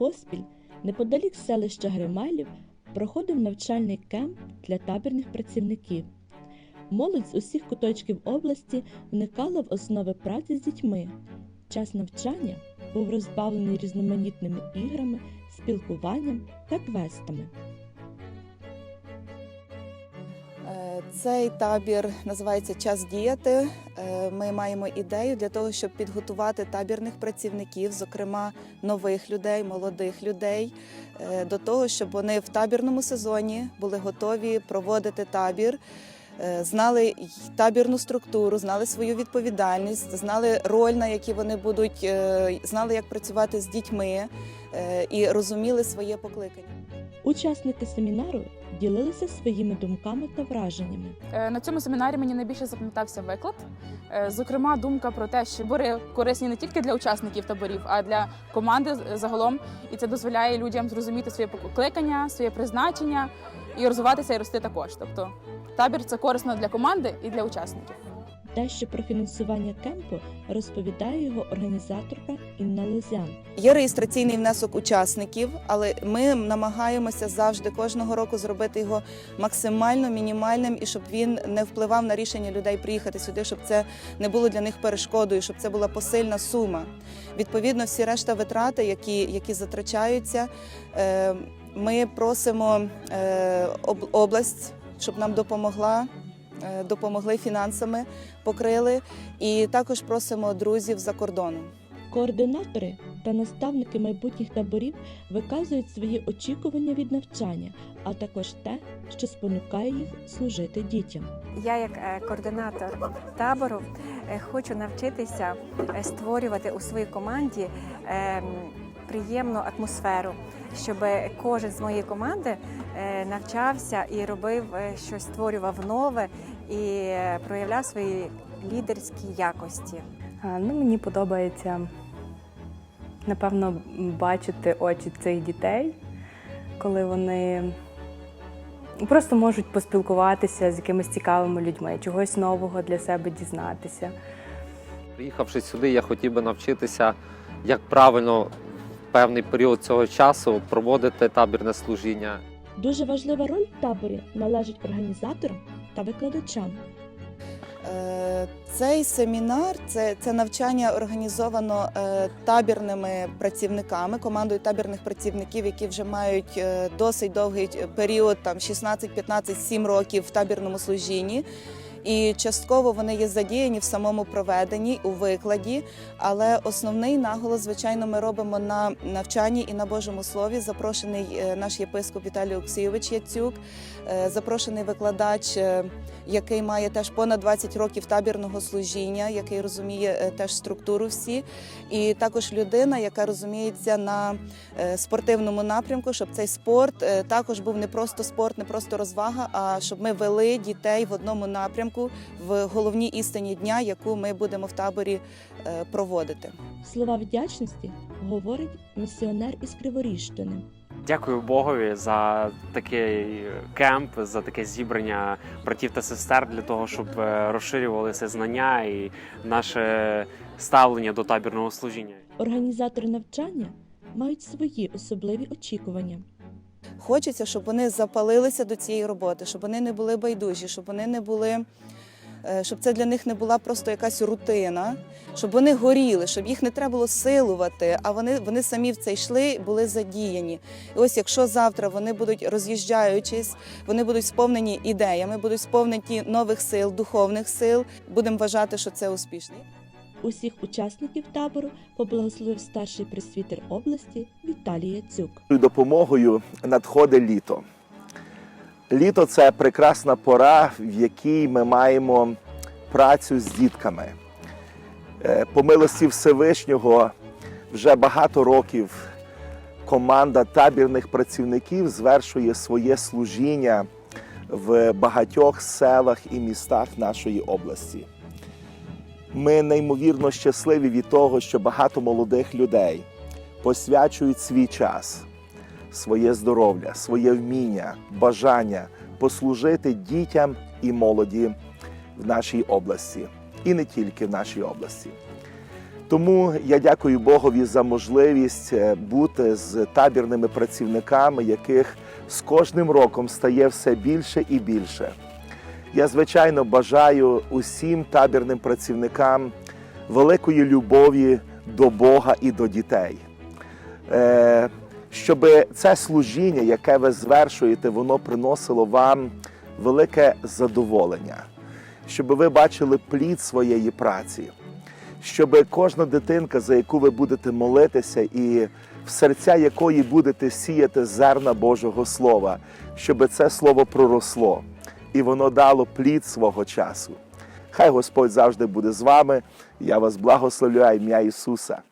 поспіль неподалік селища Грималів проходив навчальний кемп для табірних працівників. Молодь з усіх куточків області вникала в основи праці з дітьми. Час навчання був розбавлений різноманітними іграми, спілкуванням та квестами. Цей табір називається Час діяти. Е, Ми маємо ідею для того, щоб підготувати табірних працівників, зокрема нових людей, молодих людей, е, до того, щоб вони в табірному сезоні були готові проводити табір. е, Знали табірну структуру, знали свою відповідальність, знали роль, на якій вони будуть, знали, як працювати з дітьми і розуміли своє покликання. Учасники семінару ділилися своїми думками та враженнями. Е, На цьому семінарі мені найбільше запам'ятався виклад. Е, Зокрема, думка про те, що бори корисні не тільки для учасників таборів, а для команди загалом. І це дозволяє людям зрозуміти своє покликання, своє призначення і розвиватися і рости також. Тобто табір це корисно для команди і для учасників. Дещо про фінансування кемпу розповідає його організаторка Інна Лозян. Є реєстраційний внесок учасників, але ми намагаємося завжди кожного року зробити його максимально мінімальним і щоб він не впливав на рішення людей приїхати сюди, щоб це не було для них перешкодою, щоб це була посильна сума. Відповідно, всі решта витрати, які, які затрачаються, е, ми просимо е, об- область, щоб нам допомогла. Е, Допомогли фінансами, покрили, і також просимо друзів за кордоном. Координатори та наставники майбутніх таборів виказують свої очікування від навчання, а також те, що спонукає їх служити дітям. Я, як е, координатор табору, е, хочу навчитися створювати у своїй команді ем, приємну атмосферу, щоб кожен з моєї команди е, навчався і робив е, щось, створював нове і е, проявляв свої лідерські якості. А, Ну, мені подобається, напевно, бачити очі цих дітей, коли вони просто можуть поспілкуватися з якимись цікавими людьми, чогось нового для себе дізнатися. Приїхавши сюди, я хотів би навчитися, як правильно певний період цього часу проводити табірне служіння. Дуже важлива роль в таборі належить організаторам та викладачам. Е, Цей семінар це, це навчання організовано е, табірними працівниками, командою табірних працівників, які вже мають е, досить довгий період, там 16, 15, 7 років в табірному служінні. І частково вони є задіяні в самому проведенні у викладі, але основний наголос, звичайно, ми робимо на навчанні і на Божому слові. Запрошений е, наш єпископ Віталій Олексійович Яцюк, е, запрошений викладач е, який має теж понад 20 років табірного служіння, який розуміє теж структуру всі, і також людина, яка розуміється на спортивному напрямку, щоб цей спорт також був не просто спорт, не просто розвага, а щоб ми вели дітей в одному напрямку в головній істині дня, яку ми будемо в таборі е, проводити. Слова вдячності говорить місіонер із Криворіжщини. Дякую Богові за такий кемп, за таке зібрання братів та сестер для того, щоб е, розширювалися знання і наше ставлення до табірного служіння. Організатори навчання мають свої особливі очікування. Хочеться, щоб вони запалилися до цієї роботи, щоб вони не були байдужі, щоб вони не були, е, щоб це для них не була просто якась рутина, щоб вони горіли, щоб їх не треба було силувати, а вони, вони самі в це йшли, були задіяні. І ось якщо завтра вони будуть роз'їжджаючись, вони будуть сповнені ідеями, будуть сповнені нових сил, духовних сил, будемо вважати, що це успішно. Усіх учасників табору поблагословив старший пресвітер області Віталій Яцюк. допомогою надходить літо. Літо це прекрасна пора, в якій ми маємо працю з дітками. Е, По милості Всевишнього вже багато років команда табірних працівників звершує своє служіння в багатьох селах і містах нашої області. Ми неймовірно щасливі від того, що багато молодих людей посвячують свій час, своє здоров'я, своє вміння, бажання послужити дітям і молоді в нашій області, і не тільки в нашій області. Тому я дякую Богові за можливість е, бути з табірними працівниками, яких з кожним роком стає все більше і більше. Я, звичайно, бажаю усім табірним працівникам великої любові до Бога і до дітей. Е, Щоб це служіння, яке ви звершуєте, воно приносило вам велике задоволення, щоб ви бачили плід своєї праці, щоб кожна дитинка, за яку ви будете молитися, і в серця якої будете сіяти зерна Божого Слова, щоб це слово проросло і воно дало плід свого часу. Хай Господь завжди буде з вами. Я вас благословляю ім'я Ісуса.